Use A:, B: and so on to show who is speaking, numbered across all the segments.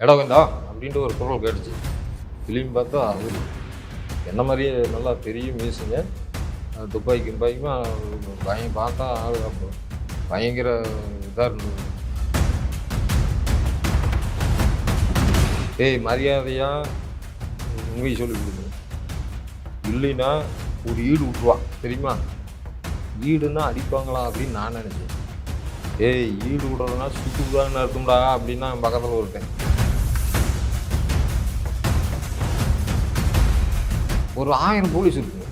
A: இடம் வேண்டா அப்படின்ட்டு ஒரு குரல் கேட்டுச்சு. ஃபிலிம் பார்த்தா அது என்ன மாதிரியே நல்லா பெரிய மியூசிங்க துப்பாக்கி கிம்பாய்க்குமா பயம் பார்த்தா ஆள் அப்போ பயங்கர இதாக இருந்தது. ஏய் மரியாதையாக உண்மையை சொல்லி கொடுங்க இல்லைன்னா ஒரு ஈடு விட்ருவான் தெரியுமா? ஈடுன்னா அடிப்பாங்களா அப்படின்னு நான் நினச்சேன். ஏய் ஈடு விடுறதுனா சுட்டு விடான்னு இருக்கும்டா அப்படின்னா என் பக்கத்தில் ஒருத்தன். ஒரு ஆயிரம் போலீஸ் இருக்குது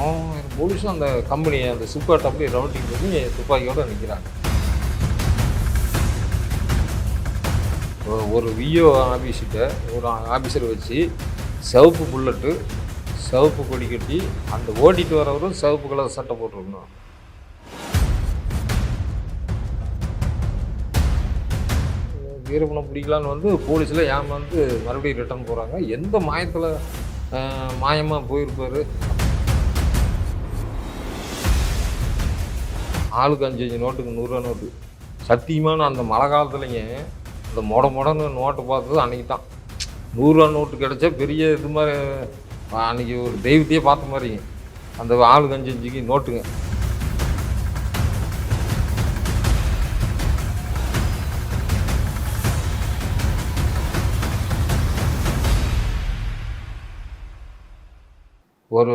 A: ஆயிரம் போலீஸும் அந்த கம்பெனி அந்த சுப்பாட்டை அப்படியே ரவுண்டிங் பண்ணி துப்பாக்கியோடு நிற்கிறாங்க ஒரு விஓ ஆஃபீஸ்கிட்ட ஒரு ஆஃபீஸரை வச்சு சிவப்பு புல்லட்டு சிவப்பு கொடி கட்டி அந்த ஓட்டிட்டு வரவரும் சிவப்பு கலர் சட்டை போட்டிருக்கணும். வீரப்பனை பிடிக்கலான்னு வந்து போலீஸில் ஏன் வந்து மறுபடியும் ரிட்டர்ன் போகிறாங்க எந்த மாயத்தில் மாயமாக போயிருப்பார். ஆளுக்கு அஞ்சு அஞ்சு நோட்டுக்கு நூறுரூவா நோட்டு. சத்தியமான அந்த மழை காலத்துலேங்க அந்த மொட மொடன்னு நோட்டு பார்த்தது அன்றைக்கி தான். நூறுரூவா நோட்டு கிடைச்சா பெரிய இது மாதிரி அன்றைக்கி ஒரு தெய்வத்தையே பார்த்த மாதிரிங்க. அந்த ஆளுக்கு அஞ்சு அஞ்சுக்கு நோட்டுங்க. ஒரு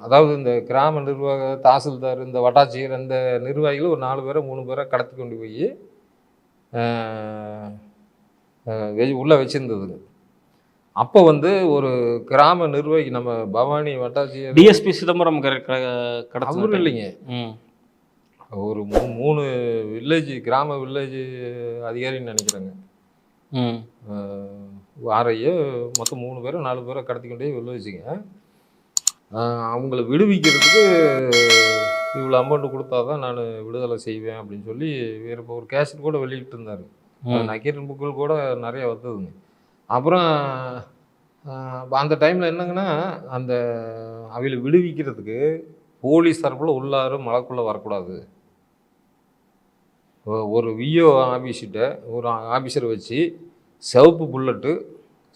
A: அதாவது இந்த கிராம நிர்வாக தாசில்தார் இந்த வட்டாட்சியர் இந்த நிர்வாகிகள் ஒரு நாலு பேரை மூணு பேரை கடத்தி கொண்டு போய் உள்ளே வச்சுருந்ததுங்க அப்போ வந்து ஒரு கிராம நிர்வாகி நம்ம பவானி வட்டாட்சியர்
B: டிஎஸ்பி சிதம்பரம் க- க- கடத்தின
A: அவரும்
B: time.
A: இல்லைங்க ஒரு மூணு வில்லேஜ் கிராம வில்லேஜ் அதிகாரின்னு நினைக்கிறேங்க
B: ம்
A: ஆரையோ மொத்தம் மூணு பேரை நாலு பேரை கடத்தி கொண்டே வெளில வச்சுங்க அவங்கள விடுவிக்கிறதுக்கு இவ்வளோ அமௌண்ட் கொடுத்தா தான் நான் விடுதலை செய்வேன் அப்படின்னு சொல்லி வேறு இப்போ ஒரு கேசட் கூட வெளியிட்டு இருந்தார். நக்கீரன் புக்குகள் கூட நிறைய வந்ததுங்க. அப்புறம் அந்த டைமில் என்னங்கன்னா அந்த அவளை விடுவிக்கிறதுக்கு போலீஸ் தரப்பில் உள்ளார மலைக்குள்ளே வரக்கூடாது. ஒரு விஓ ஆஃபீஸிட்ட ஒரு ஆஃபீஸரை வச்சு சிவப்பு புல்லட்டு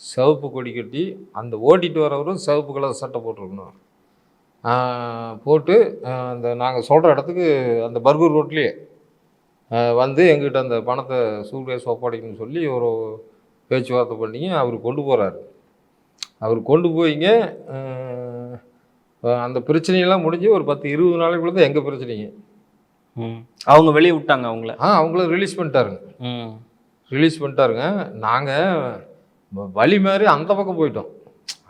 A: சிவப்பு கொடி கட்டி அந்த ஓட்டிட்டு வரவரும் சிவப்பு கலர் சட்டை போட்டிருக்கணும். போட்டு அந்த நாங்கள் சொல்கிற இடத்துக்கு அந்த பர்கூர் ரோட்லேயே வந்து எங்கிட்ட அந்த பணத்தை சூட்கேஸ் ஒப்படைக்கணும்னு சொல்லி ஒரு பேச்சுவார்த்தை பண்ணி அவர் கொண்டு போகிறாரு அவர் கொண்டு போயிங்க அந்த பிரச்சனையெல்லாம் முடிஞ்சு ஒரு பத்து இருபது நாளைக்குள்ள தான் எங்கள் பிரச்சனைங்க
B: அவங்க வெளியே விட்டாங்க அவங்கள?
A: ஆ அவங்கள ரிலீஸ் பண்ணிட்டாருங்க.
B: ம்.
A: ரிலீஸ் பண்ணிட்டாருங்க. நாங்கள் வழி மாதிரி அந்த பக்கம் போயிட்டோம்.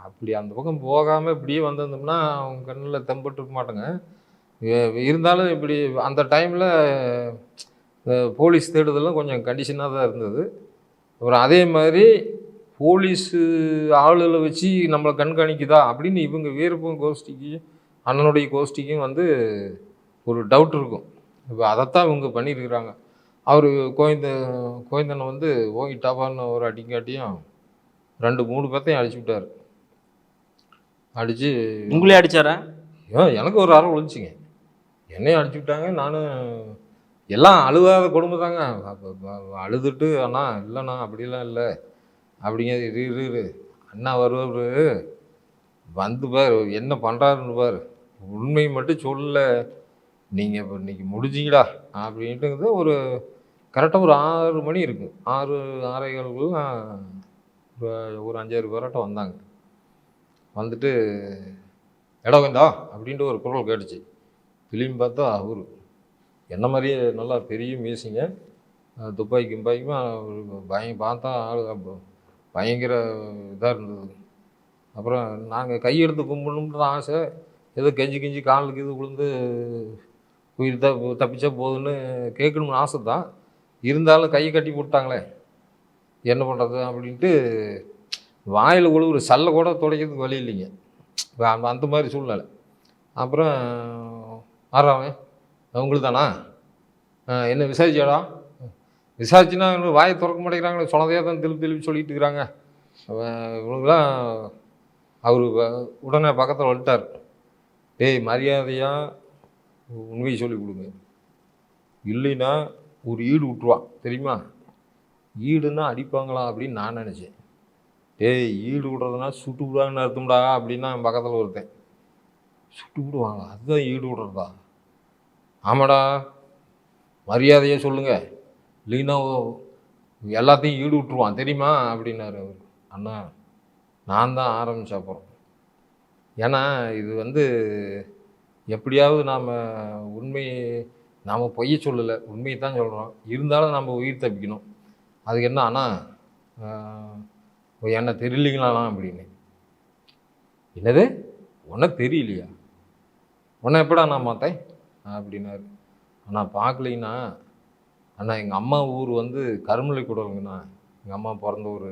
A: அப்படி அந்த பக்கம் போகாமல் இப்படியே வந்திருந்தோம்னா அவங்க கண்ணில் தெம்பட்டு இருக்க மாட்டோங்க. இருந்தாலும் இப்படி அந்த டைமில் போலீஸ் தேடுதலும் கொஞ்சம் கண்டிஷனாக தான் இருந்தது. அப்புறம் அதே மாதிரி போலீஸு ஆளுகளை வச்சு நம்மளை கண்காணிக்குதா அப்படின்னு இவங்க வீரப்பன் கோஷ்டிக்கு அண்ணனுடைய கோஷ்டிக்கும் வந்து ஒரு டவுட் இருக்கும். இப்போ அதைத்தான் இவங்க பண்ணியிருக்கிறாங்க அவர் கோயந்த கோயந்தனை வந்து ஓங்கிட்டாப்பான்னு ஒரு அடிங்காட்டியும் ரெண்டு மூணு பேர்த்தையும் அடிச்சு விட்டார். அடித்து
B: உங்களே அடிச்சாரா?
A: ஏன் எனக்கு ஒரு அறை விழுந்துச்சிங்க. என்னையும் அடிச்சு விட்டாங்க நானும் எல்லாம் அழுகாத குடும்பம் தாங்க. அழுதுட்டு அண்ணா இல்லைண்ணா அப்படிலாம் இல்லை. அப்படிங்க இரு இரு இரு. அண்ணா வருவார். வந்து பார் என்ன பண்ணுறாருன்னு பார். உண்மை மட்டும் சொல்ல நீங்கள் இப்போ இன்னைக்கு முடிஞ்சீங்களா அப்படின்ட்டு ஒரு கரெக்டாக ஒரு ஆறு மணி இருக்கு. ஆறு ஆறேகாலுக்குள்ள ஒரு- ஒரு அஞ்சாறு பேராட்டம் வந்தாங்க. வந்துட்டு இடம் வந்தா அப்படின்ட்டு ஒரு குரல் கேட்டுச்சு. ஃபிலிம் பார்த்தா அவரு. என்ன மாதிரியே நல்லா பெரிய மியூசிங்க. துப்பாக்கி கிம்பாய்க்குமா பயம் பார்த்தா ஆளு பயங்கர இதாக இருந்தது. அப்புறம் நாங்கள் கையெடுத்து கும்பிடணும்னு தான் ஆசை. ஏதோ கெஞ்சி கெஞ்சி காலுக்கு இது விழுந்து உயிர் த தப்பிச்சா போதுன்னு கேட்கணும்னு ஆசை தான். இருந்தாலும் கையை கட்டி போட்டாங்களே என்ன பண்ணுறது அப்படின்ட்டு வாயில் உழுவுற சல்லை கூட துடைக்கிறதுக்கு வழி இல்லைங்க. இப்போ அந்த- அந்த மாதிரி சூழ்நிலை. அப்புறம் ஆறாவன் அவங்களுக்கு தானா? என்ன விசாரிச்சாடா? விசாரிச்சுன்னா வாயை திறக்க மாட்டேங்கிறாங்களே சொன்னதையாக தான் திருப்பி திருப்பி சொல்லிட்டு இருக்கிறாங்க அவன் அவர் உடனே பக்கத்தில் வந்துட்டார். டேய் மரியாதையாக உண்மையை சொல்லி கொடுங்க. இல்லைன்னா ஒரு ஈடு விட்டுருவான். தெரியுமா? ஈடுன்னா அடிப்பாங்களா அப்படின்னு நான் நினச்சேன். டேய் ஈடு விடுறதுனா சுட்டு விடுவாங்கன்னு அர்த்தம்டா அப்படின்னா என் பக்கத்தில் ஒருத்தன். சுட்டு விடுவாங்களா? அதுதான் ஈடு விடுறதா? ஆமாடா. மரியாதையே சொல்லுங்கள் இல்லைன்னா ஓ- எல்லாத்தையும் ஈடு விட்டுருவான். தெரியுமா? அப்படின்னாரு அவர். அண்ணா நான் தான் ஆரம்பிச்ச அப்புறம். ஏன்னா இது வந்து எப்படியாவது நாம் உண்மை நாம் பொய்ய சொல்லலை. உண்மையை தான் சொல்கிறோம் இருந்தாலும் நம்ம உயிர் தப்பிக்கணும். அதுக்கு என்ன அண்ணா என்ன தெரியலீங்களாண்ணா அப்படின்னு. என்னது? உன்னை தெரியலையா? உன்னை எப்படா நான் பார்த்தேன்? அப்படின்னாரு. அண்ணா பார்க்கலீங்கண்ணா. அண்ணா எங்கள் அம்மா ஊர் வந்து கருமலை கூடங்கண்ணா எங்கள் அம்மா பிறந்த ஊர்.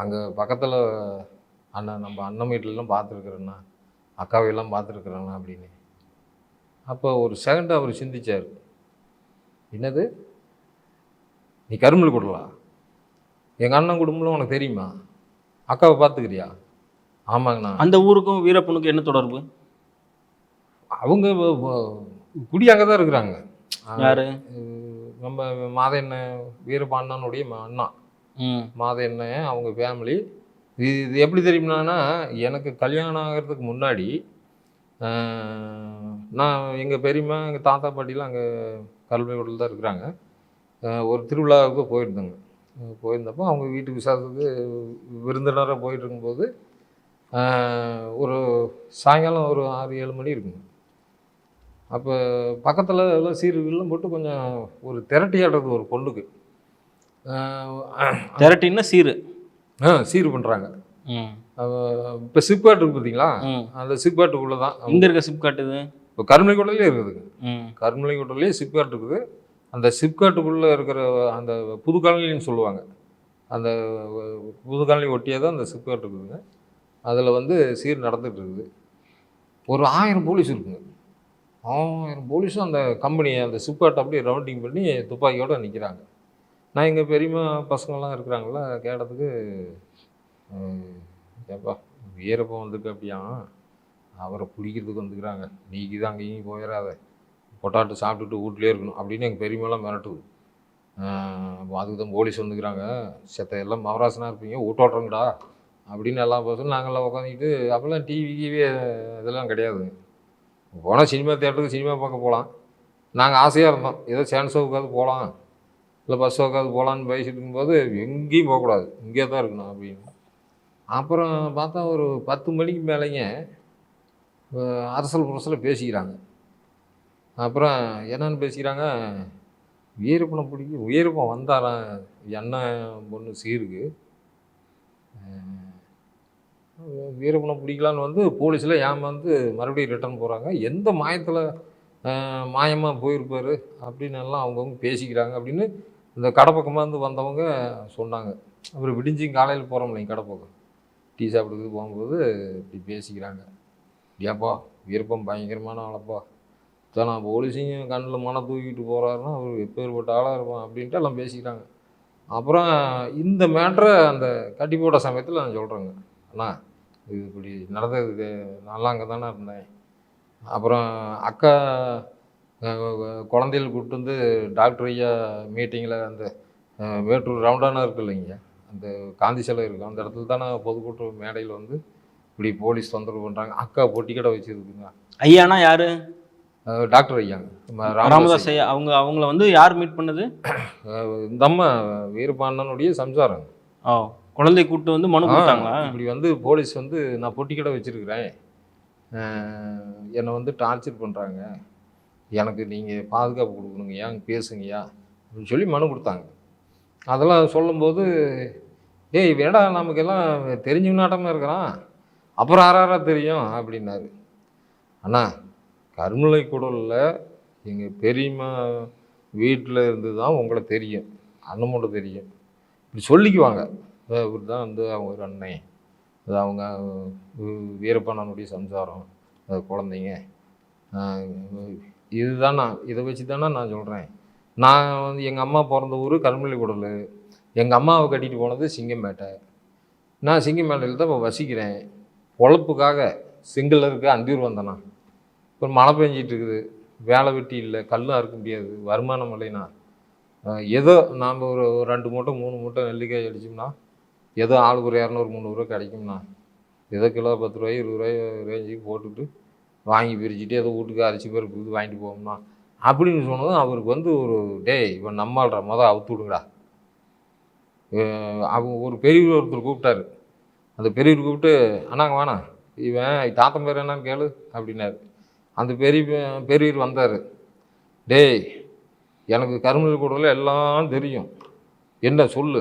A: அங்கே பக்கத்தில் அண்ணா நம்ம அண்ணன் வீட்டிலலாம் பார்த்துருக்குறேண்ணா. அக்காவையெல்லாம் பார்த்துருக்குறேண்ணா அப்படின்னு. அப்போ ஒரு செகண்ட் அவர் சிந்திச்சார். என்னது? நீ கருமலை குடலா? எங்கள் அண்ணன் குடும்பம்லாம் உனக்கு தெரியுமா? அக்காவை பார்த்துக்கிறியா ஆமாங்கண்ணா.
B: அந்த ஊருக்கும் வீரப்பனுக்கும் என்ன தொடர்பு?
A: அவங்க குடி அங்கே தான் இருக்கிறாங்க.
B: யாரு?
A: நம்ம மாத எண்ணெய் வீரபாண்டனுடைய அண்ணா.
B: ம்.
A: மாத எண்ணெய் அவங்க ஃபேமிலி இது இது எப்படி தெரியுமானா எனக்கு கல்யாணம் ஆகிறதுக்கு முன்னாடி நான் எங்கள் பெரியம்மா எங்கள் தாத்தா பாட்டிலாம் அங்கே கல்வியோட்டில் தான் இருக்கிறாங்க. ஒரு திருவிழாவுக்கு போயிருந்தோங்க. போயிருந்தப்போ அவங்க வீட்டு விசாரத்துக்கு விருந்தினராக போயிட்டு இருக்கும்போது அஹ், ஒரு சாயங்காலம் ஒரு ஆறு ஏழு மணி இருக்குங்க. அப்போ பக்கத்தில் எல்லாம் சீர்கள்லாம் போட்டு கொஞ்சம் ஒரு திரட்டி ஆடுறது ஒரு பொண்ணுக்கு
B: திரட்டின்னா சீரு.
A: ஆ சீர் பண்ணுறாங்க இப்போ சிப்பாட்டு இருக்கு பார்த்தீங்களா அந்த சிப்பாட்டுக்குள்ளே தான்
B: இங்க இருக்க சிப் காட்டுது
A: இப்போ கருமலை கோட்டையிலே இருக்குதுங்க
B: ம்.
A: கருமலை கோட்டையிலே சிப்காட் இருக்குது. அந்த சிப்காட்டுக்குள்ளே இருக்கிற அந்த புது காலனின்னு சொல்லுவாங்க. அந்த புது காலனி ஒட்டியே தான் அந்த சிப்காட் இருக்குதுங்க. அதில் வந்து சீர் நடந்துகிட்டு இருக்குது. ஒரு ஆயிரம் போலீஸ் இருக்குங்க. ஆயிரம் போலீஸும் அந்த கம்பெனியை அந்த சிப்காட் அப்படியே ரவுண்டிங் பண்ணி துப்பாக்கியோடு நிற்கிறாங்க நான் எங்கள் பெரியம்மா பசங்கள்லாம் இருக்கிறாங்கள கேட்டதுக்கு ஏப்பா வீரப்பன் வந்திருக்கு அப்படியா அவரை பிடிக்கிறதுக்கு வந்துக்கிறாங்க. நீக்கு தான் அங்கேயும் போயிடாத. பொட்டாட்டு சாப்பிட்டுட்டு வீட்லயே இருக்கணும் அப்படின்னு எங்கள் பெரியமெல்லாம் மிரட்டுது. அதுக்கு தான் போலீஸ் வந்துக்கிறாங்க. செத்த எல்லாம் மவராசனாக இருப்பீங்க ஊட்டோட்டுறங்கடா அப்படின்னு எல்லாம் பேசணும் நாங்கள்லாம் உட்காந்துக்கிட்டு அப்போல்லாம் டிவி கிவி இதெல்லாம் கிடையாதுங்க போனால் சினிமா தேட்டருக்கு சினிமா பார்க்க போகலாம் நாங்கள் ஆசையாக இருந்தோம் ஏதோ சேன்ஸ் ஷோவுக்காவது போகலாம் இல்லை பஸ் ஷோக்காவது போகலான்னு பேசிட்டு இருக்கும்போது எங்கேயும் போகக்கூடாது இங்கே தான் இருக்கணும் அப்படின்னு. அப்புறம் பார்த்தா ஒரு பத்து மணிக்கு மேலேங்க அரசல் புரசல் பேசிக்கிறாங்க. அப்புறம் என்னன்னு பேசிக்கிறாங்க வீரப்பனை பிடிக்கும் வீரப்பன் வந்தாராம் எண்ணெய் பொண்ணு சீருக்கு? அஹ் வீரப்பனை பிடிக்கலான்னு வந்து போலீஸில் ஏமாந்து மறுபடியும் ரிட்டர்ன் போகிறாங்க எந்த மாயத்தில் மாயமாக போயிருப்பார் அப்படின்னு எல்லாம் அவங்கவுங்க பேசிக்கிறாங்க அப்படின்னு இந்த கடைப்பக்கமாக இருந்து வந்தவங்க சொன்னாங்க. அப்புறம் விடிஞ்சு காலையில் போகிறோம் இல்லைங்க டீ சாப்பிட்றதுக்கு போகும்போது இப்படி பேசிக்கிறாங்க. ஏப்பா விருப்பம் பயங்கரமான ஆளப்பா. சார் நான் போலீஸையும் கண்ணில் மன தூக்கிட்டு போகிறாருன்னா அவர் எப்பேற்பட்ட ஆளாக இருப்பான் அப்படின்ட்டு எல்லாம் பேசிக்கிறாங்க. அப்புறம் இந்த மேட்ரை அந்த கட்டி போட்ட சமயத்தில் நான் சொல்கிறேங்க அண்ணா இது இப்படி நடந்தது நல்லா அங்கே தானே இருந்தேன். அப்புறம் அக்கா குழந்தைகள் கூப்பிட்டு வந்து டாக்டர் ஐயா மீட்டிங்கில் அந்த மேட்டூர் ரவுண்டானா இருக்கு இல்லைங்க. அந்த காந்தி சிலை இருக்கும் அந்த இடத்துல தானே பொதுக்கூட்ட மேடையில் வந்து இப்படி போலீஸ் தொந்தரவு பண்ணுறாங்க அக்கா பொட்டி கடை வச்சுருக்குங்க.
B: ஐயானா யாரு?
A: டாக்டர் ஐயாங்க நம்ம
B: ராமதாஸ் ஐயா. அவங்க அவங்கள வந்து யார் மீட் பண்ணது?
A: இந்த அம்மா வீரபாண்டனுடைய சம்சாரம்.
B: ஓ குழந்தை கூட்டு வந்து மனு கொடுத்தாங்களா?
A: இப்படி வந்து போலீஸ் வந்து நான் பொட்டி கடை வச்சுருக்கிறேன் என்னை வந்து டார்ச்சர் பண்ணுறாங்க எனக்கு நீங்கள் பாதுகாப்பு கொடுக்கணுங்க ஏன் பேசுங்கய்யா அப்படின்னு சொல்லி மனு கொடுத்தாங்க. அதெல்லாம் சொல்லும்போது ஏய் வேடா நமக்கெல்லாம் தெரிஞ்சவனாட்டமாக இருக்கிறான்? அப்புறம் ஆறாரா தெரியும்? அப்படின்னாரு. அண்ணா கருமலை குடலில் எங்கள் பெரியம்மா வீட்டில் இருந்து தான் உங்களை தெரியும் அண்ணமோட தெரியும். இப்படி சொல்லிக்குவாங்க. இவர் தான் வந்து அவங்க ஒரு அண்ணன் அது அவங்க வீரப்பண்ணனுடைய சம்சாரம். அது குழந்தைங்க. இதுதான் நான் இதை வச்சு தானே நான் சொல்கிறேன் நான் வந்து எங்கள் அம்மா பிறந்த ஊர் கருமலை குடல். எங்கள் அம்மாவை கட்டிட்டு போனது சிங்கம்பேட்டை நான் சிங்கம்பேட்டையில் தான் இப்போ வசிக்கிறேன். பொழப்புக்காக சிங்கிளருக்கு அந்தியூர் வந்தேனா. இப்போ மழை பெஞ்சிட்டு இருக்குது வேலை வெட்டி இல்லை. கல்லும் அறுக்க முடியாது. வருமானம் இல்லைன்னா ஏதோ நாம் ஒரு ரெண்டு மூட்டை மூணு மூட்டை நெல்லிக்காய் அடிச்சோம்னா ஏதோ ஆளுக்கு ஒரு இரநூறு முந்நூறுரூவா கிடைக்கும்ண்ணா ஏதோ கிலோ பத்து ரூபாய் இருபது ரூபாய் ரேஞ்சுக்கு போட்டுட்டு வாங்கி பிரிச்சுட்டு ஏதோ வீட்டுக்கு அரிசி பருப்பு இது வாங்கிட்டு போவோம்னா அப்படின்னு சொன்னதும் அவருக்கு வந்து ஒரு டேய் இவன் நம்மாள்ற மொதல் அவுத்து விடுங்கடா. அவங்க ஒரு பெரியவர் ஒருத்தர் கூப்பிட்டாரு. அந்த பெரியவர் கூப்பிட்டு அண்ணாங்க வேணாம் இவன் தாத்தன் பேர் என்னன்னு கேளு அப்படின்னாரு. அந்த பெரிய பெரியவர் வந்தார். டேய் எனக்கு கருமல் கூடல எல்லாம் தெரியும். என்ன சொல்லு?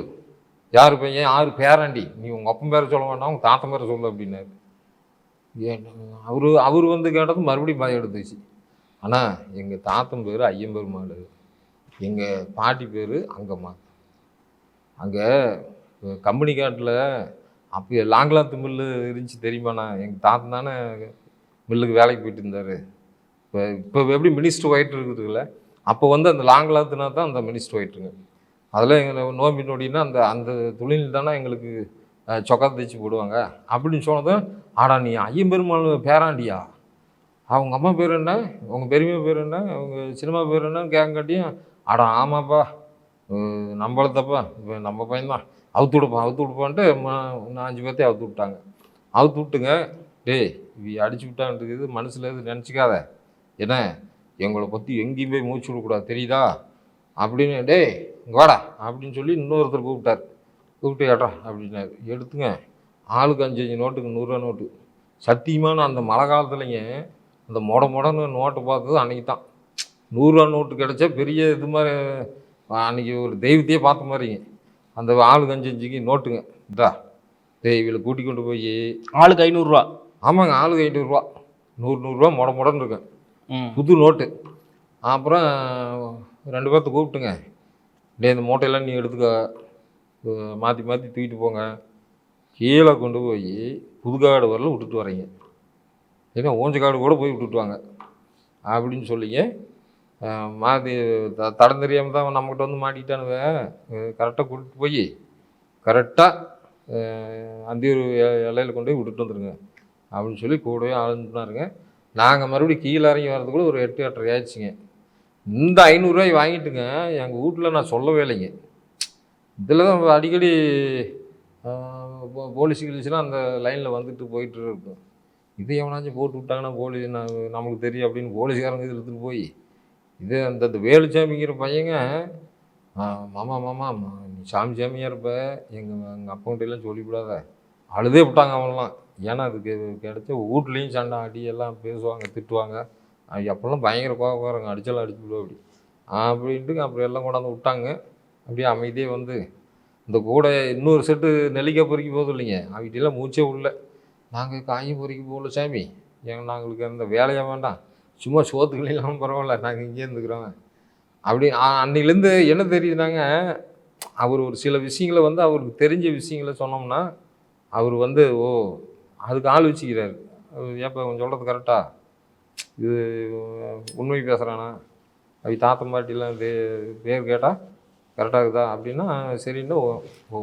A: யார் பையன்? யார் பேராண்டி? நீ உங்கள் அப்பன் பேரை சொல்ல வேண்டாம் உங்கள் தாத்தன் பேரை சொல்லு அப்படின்னாரு. ஏன் அவர் அவர் வந்து கேட்டது மறுபடியும் பயம் எடுத்துச்சு. ஆனால் எங்கள் தாத்தன் பேர் ஐயம்பெருமாள். எங்கள் பாட்டி பேர் அங்கம்மா. அங்கே கம்பெனி காட்டில் அப்போ லாங்லாத்து மில்லு இருந்துச்சு தெரியுமாண்ணா? எங்கள் தாத்தன் தானே மில்லுக்கு வேலைக்கு போயிட்டு இருந்தார். இப்போ இப்போ எப்படி மினிஸ்டர் ஒயிட் இருக்குதுல்ல அப்போ வந்து அந்த லாங்கலாத்துனா தான் அந்த மினிஸ்டர் ஒயிட்டுங்க அதில் எங்களை நோம்பி நொடினா அந்த அந்த தொழில் தானே எங்களுக்கு அஹ், சொக்கா தைச்சு போடுவாங்க. அப்படின்னு சொன்னதும் ஆடா நீ ஐயம்பெருமாள் பேராண்டியா? அவங்க அம்மா பேர் என்ன? உங்க பெருமை பேர் என்ன? அவங்க சினிமா பேர் என்னன்னு கேட்காட்டியும் ஆடா ஆமாப்பா. நம்மளை தப்பா இப்போ நம்ம பையன்தான். அவுத்து விடுப்பான் அவுத்து விடுப்பான்ட்டு நான் அஞ்சு பேர்த்தையும் அவுத்து விட்டாங்க. அவுத்து விட்டுங்க. டேய் இவ அடிச்சு விட்டான்றது மனசில் எதுவும் நினச்சிக்காத. என்ன? எங்களை பற்றி எங்கேயும் போய் மூச்சு விடக்கூடாது தெரியுதா? அப்படின்னு டேய் வாடா அப்படின்னு சொல்லி இன்னொருத்தர் கூப்பிட்டார். கூப்பிட்டு ஏட்றா அப்படின்னாரு. எடுத்துங்க. ஆளுக்கு அஞ்சு அஞ்சு நோட்டுக்கு நூறுரூவா நோட்டு. சத்தியமான அந்த மழை காலத்துலைங்க அந்த மொட மொடன்னு நோட்டை பார்த்தது அன்றைக்கி தான். நூறுரூவா நோட்டு கிடைச்சா பெரிய இது மாதிரி அன்றைக்கி அன்னைக்கு ஒரு தெய்வத்தையே பார்த்த மாதிரிங்க. அந்த ஆளுக்கு அஞ்சு அஞ்சுக்கு நோட்டுங்க. இதா டேய் இவளை கூட்டி கொண்டு போய்.
B: ஆளுக்கு ஐநூறுரூவா
A: ஆமாங்க ஆளுக்கு ஐநூறுரூவா நூறு நூறுரூவா மொட மொடன்னு இருக்கேன்
B: ம்.
A: புது நோட்டு. அப்புறம் ரெண்டு பேர்த்த கூப்பிட்டுங்க. டேய் இந்த மூட்டையெல்லாம் நீ எடுத்துக்க. மாற்றி மாற்றி தூக்கிட்டு போங்க. கீழே கொண்டு போய் புதுக்காடு வரல விட்டுட்டு வரீங்க ஏன்னா ஊஞ்சக்காடு கூட போய் விட்டுட்டு வாங்க. அப்படின்னு சொல்லிங்க. மாற்றி த தடம் தெரியாமல் தான் நம்மக்கிட்ட வந்து மாட்டிக்கிட்டானுங்க. கரெக்டாக கூட்டிட்டு போய் கரெக்டாக அந்தியூர் இலையில கொண்டு போய் விட்டுட்டு வந்துருங்க. அப்படின்னு சொல்லி கூடவே ஆளுந்தாருங்க நாங்கள் மறுபடியும் கீழே இறங்கி வர்றதுக்குள்ள ஒரு எட்டு எட்டரை ஆயிடுச்சுங்க. இந்த ஐநூறுரூவாய் வாங்கிட்டுங்க எங்கள் வீட்டில் நான் சொல்லவே இல்லைங்க. இதில் தான் அடிக்கடி போலீஸ் கிலீஸ்லாம் அந்த லைனில் வந்துட்டு போயிட்டு இருக்கும். இது எவனாச்சும் போட்டு விட்டாங்கன்னா போலீஸ் நமக்கு தெரியும் அப்படின்னு போலீஸ்காரங்க இது எடுத்துகிட்டு போய் இது அந்த அந்த வேலுச்சாமிங்கிற பையங்க மாமா மாமா நீ சாமி சாமியாக இருப்ப எங்கள் எங்கள் அப்பாவுண்டையெல்லாம் சொல்லிவிடாத. அழுதே விட்டாங்க அவன்லாம். ஏன்னா அதுக்கு கிடைச்ச வீட்லேயும் சண்டை அடி எல்லாம் பேசுவாங்க திட்டுவாங்க. அவங்க அப்போல்லாம் பயங்கர கோவக்காரங்க அடிச்செல்லாம் அடிச்சு விடுவா அப்படி. அப்படின்ட்டு அப்புறம் எல்லாம் கொண்டாந்து விட்டாங்க. அப்படியே அமைதியே வந்து இந்த கூட இன்னொரு செட்டு நெல்லிக்காய் பொறிக்க போதும் இல்லைங்க. அவங்ககிட்டலாம் மூச்சே உள்ள நாங்கள் காயும் பொறிக்க போகல சாமி. ஏங்க நாங்களுக்கு அந்த வேலையாக வேண்டாம். சும்மா சோத்துக்கள் இல்லாமல் பரவாயில்ல. நாங்கள் இங்கே இருந்துக்கிறோம். அப்படி அன்னையிலேருந்து என்ன தெரியுதுனாங்க அவர் ஒரு சில விஷயங்களை வந்து அவருக்கு தெரிஞ்ச விஷயங்களை சொன்னோம்னா அவர் வந்து ஓ அதுக்கு ஆள் வச்சுக்கிறாரு. ஏப்பா கொஞ்சம் சொல்கிறது கரெக்டா? இது உண்மை பேசுகிறானா அவ தாத்தா பாட்டிலாம் பே பேர் கேட்டால் கரெக்டாக இருக்குதா? அப்படின்னா சரின்னு ஓ ஓ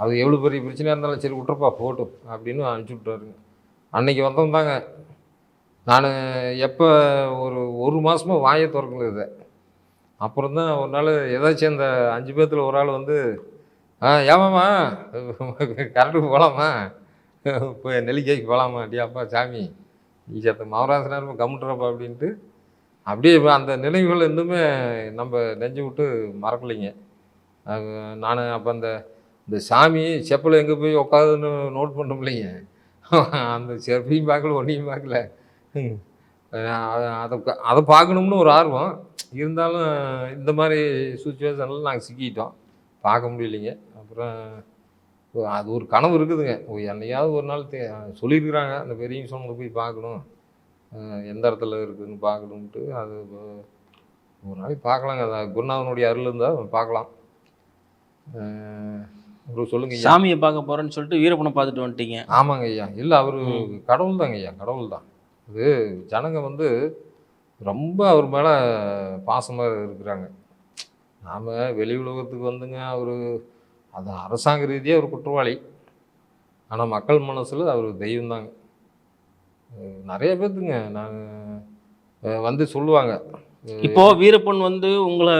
A: அது எவ்வளோ பெரிய பிரச்சனையாக இருந்தாலும் சரி விட்றப்பா போட்டும் அப்படின்னு அனுப்பிச்சி விட்டாருங்க அன்னைக்கு வந்தவன் தாங்க நான் எப்போ ஒரு ஒரு மாதமாக வாயை திறக்கல இதை. அப்புறம் தான் ஒரு நாள் ஏதாச்சும் அந்த அஞ்சு பேர்த்தில் ஒரு ஆள் வந்து ஆ ஏமாம்மா கரண்ட்டுக்கு போகலாமா இப்போ நெல்லிக்காய்க்கு போகலாமா அடியாப்பா சாமி நீ சேர்த்த மவராசனார் கம்முட்டுறப்பா அப்படின்ட்டு. அப்படியே இப்போ அந்த நினைவுகள் இன்னுமே நம்ம நெஞ்சு விட்டு மறக்கலைங்க. நான் அப்போ அந்த இந்த சாமி செப்பல் எங்கே போய் உட்காதுன்னு நோட் பண்ண இல்லைங்க அந்த செப்பையும் பார்க்கல ஒன்றையும் பார்க்கல. ம். அதை அதை பார்க்கணும்னு ஒரு ஆர்வம். இருந்தாலும் இந்த மாதிரி சுச்சுவேஷனில் நாங்கள் சிக்கிட்டோம். பார்க்க முடியலைங்க. அப்புறம் அது ஒரு கனவு இருக்குதுங்க. என்னையாவது ஒரு நாள் தே சொல்லியிருக்கிறாங்க. அந்த பெரியவங்க சொன்னதை போய் பார்க்கணும். எந்த இடத்துல இருக்குதுன்னு பார்க்கணுன்ட்டு அது ஒரு நாளைக்கு பார்க்கலாங்க. அது குருநாதனுடைய அருள் இருந்தால் பார்க்கலாம். அப்புறம் சொல்லுங்க
B: சாமியை பார்க்க போறேன்னு சொல்லிட்டு வீரப்பனை பார்த்துட்டு வந்துட்டீங்க.
A: ஆமாங்க ஐயா. இல்லை அவர் கடவுள் தாங்க ஐயா கடவுள் தான் இது ஜனங்க வந்து ரொம்ப அவர் மேலே பாசமாக இருக்கிறாங்க. நாம் வெளி உலகத்துக்கு வந்துங்க அவர் அது அரசாங்க ரீதியாக ஒரு குற்றவாளி. ஆனால் மக்கள் மனசில் அவர் தெய்வம் தாங்க நிறைய பேர்த்துங்க நான் வந்து சொல்லுவாங்க.
B: இப்போ வீரப்பன் வந்து உங்களை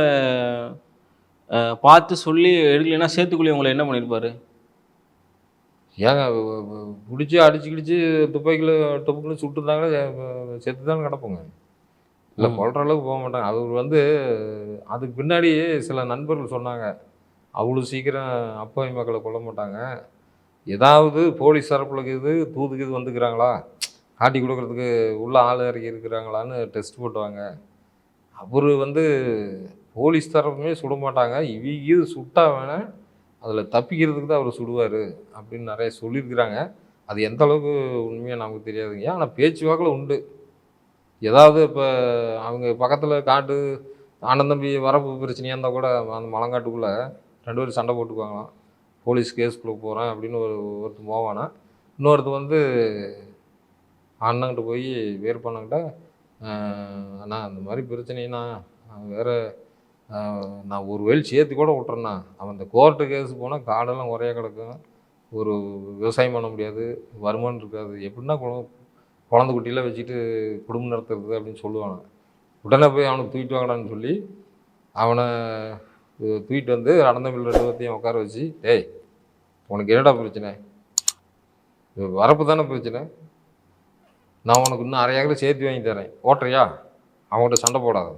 B: பார்த்து சொல்லி எடுக்கலைன்னா சேத்துக்குள்ளி உங்களை என்ன பண்ணியிருப்பாரு
A: ஏங்க பிடிச்சி அடிச்சு கிடிச்சு துப்பாக்கியில் டொப்புக்குன்னு சுட்டுருந்தாங்களே செத்து தான் கிடப்போங்க. இல்லை. கொல்ற அளவுக்கு போக மாட்டாங்க. அவர் வந்து அதுக்கு பின்னாடி சில நண்பர்கள் சொன்னாங்க. அவ்வளோ சீக்கிரம் அப்பாவி மக்களை கொல்ல மாட்டாங்க. ஏதாவது போலீஸ் தரப்புலக்கு இது தூதுக்கு இது வந்துக்கிறாங்களா? காட்டி கொடுக்குறதுக்கு உள்ள ஆள் இறக்கி இருக்கிறாங்களான்னு டெஸ்ட் போட்டுவாங்க. அவர் வந்து போலீஸ் தரப்புமே சுட மாட்டாங்க இவங்க இது சுட்டா வேணால் அதில் தப்பிக்கிறதுக்கு தான் அவர் சுடுவார் அப்படின்னு நிறைய சொல்லியிருக்கிறாங்க. அது எந்த அளவுக்கு உண்மையாக நமக்கு தெரியாதுங்க. ஆனால் பேச்சுவாக்கில் உண்டு. ஏதாவது இப்போ அவங்க பக்கத்தில் காட்டு ஆனந்தம்பி வரப்பு பிரச்சனையாக இருந்தால் கூட அந்த மலங்காட்டுக்குள்ளே ரெண்டு பேரும் சண்டை போட்டுக்குவாங்களாம். போலீஸ் கேஸ்க்குள்ளே போகிறேன் அப்படின்னு ஒரு ஒருத்தர் போவானா இன்னொருத்த வந்து அண்ணன்கிட்ட போய் வேறுபண்ணங்கிட்ட அண்ணா அந்த மாதிரி பிரச்சனைனா வேறு நான் ஒரு வயல் சேர்த்து கூட விட்றேண்ணா அவன் இந்த கோர்ட்டு கேஸ் போனால் காடெல்லாம் குறைய கிடக்கும். ஒரு விவசாயம் பண்ண முடியாது. வருமானம் இருக்காது. எப்படின்னா குழ- குழந்த குட்டியெல்லாம் வச்சுட்டு குடும்பம் நடத்துறது? அப்படின்னு சொல்லுவாங்க உடனே போய் அவனை தூக்கிட்டு வாங்கடான்னு சொல்லி அவனை தூக்கிட்டு வந்து அனந்தமிழ் ரெண்டு உட்கார வச்சு டேய் உனக்கு என்னடா பிரச்சனை? வரப்பு தானே பிரச்சனை? நான் உனக்கு இன்னும் அரை ஏக்கரை சேர்த்து வாங்கி தரேன். ஓட்டுறியா? அவங்ககிட்ட சண்டை போடாது.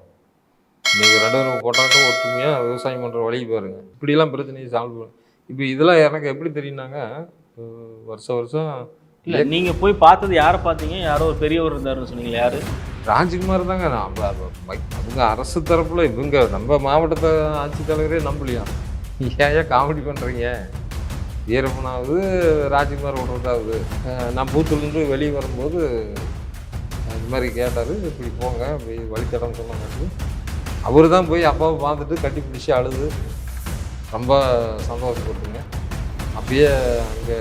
A: நீங்கள் ரெண்டு பேரும் போட்டாட்டும் ஒற்றுமையாக விவசாயம் பண்ணுற வழி பாருங்கள் இப்படிலாம் பிரச்சனையை சால்வ் பண்ண இப்போ இதெல்லாம் எனக்கு எப்படி தெரியுனாங்க வருஷம் வருஷம்
B: இல்லை நீங்கள் போய் பார்த்தது யாரை பார்த்தீங்க? யாரோ ஒரு பெரியவர் இருந்தாருன்னு சொன்னீங்களா யார்?
A: ராஜ்குமார் தாங்க நான் அவங்க அரசு தரப்பில் இவங்க நம்ம மாவட்டத்தை ஆட்சித்தலைவரே நம்பலையா? ஏன் காமெடி பண்ணுறீங்க வீரப்பனாவது ராஜ்குமார் விடுறதாவது நான் பூத்துலேருந்து வெளியே வரும்போது இது மாதிரி கேட்டார் இப்படி போங்க போய் வழித்தடம் சொன்னாங்க. அவர் தான் போய் அப்பாவை பார்த்துட்டு கட்டி பிடிச்சி அழுது ரொம்ப சந்தோஷப்பட்டுங்க. அப்பயே அங்கே